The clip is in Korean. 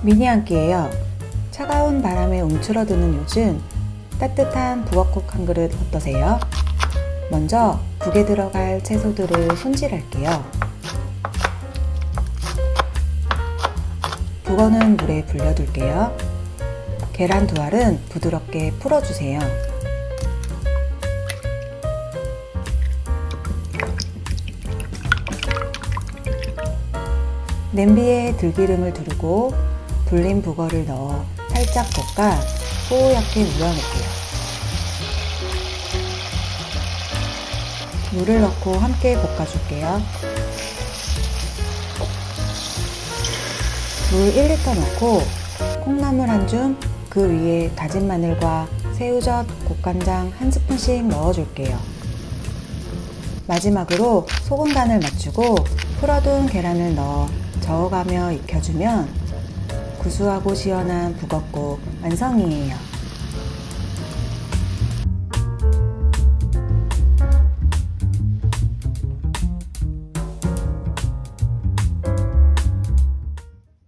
미니 한 끼예요. 차가운 바람에 움츠러드는 요즘 따뜻한 북어국 한 그릇 어떠세요? 먼저 국에 들어갈 채소들을 손질할게요. 북어는 물에 불려둘게요. 계란 두 알은 부드럽게 풀어주세요. 냄비에 들기름을 두르고 불린 북어를 넣어 살짝 볶아 뽀얗게 우려낼게요. 물을 넣고 함께 볶아줄게요. 물 1리터 넣고 콩나물 한 줌, 그 위에 다진 마늘과 새우젓, 국간장 한 스푼씩 넣어줄게요. 마지막으로 소금 간을 맞추고 풀어둔 계란을 넣어 저어가며 익혀주면 구수하고 시원한 북엇국 완성이에요.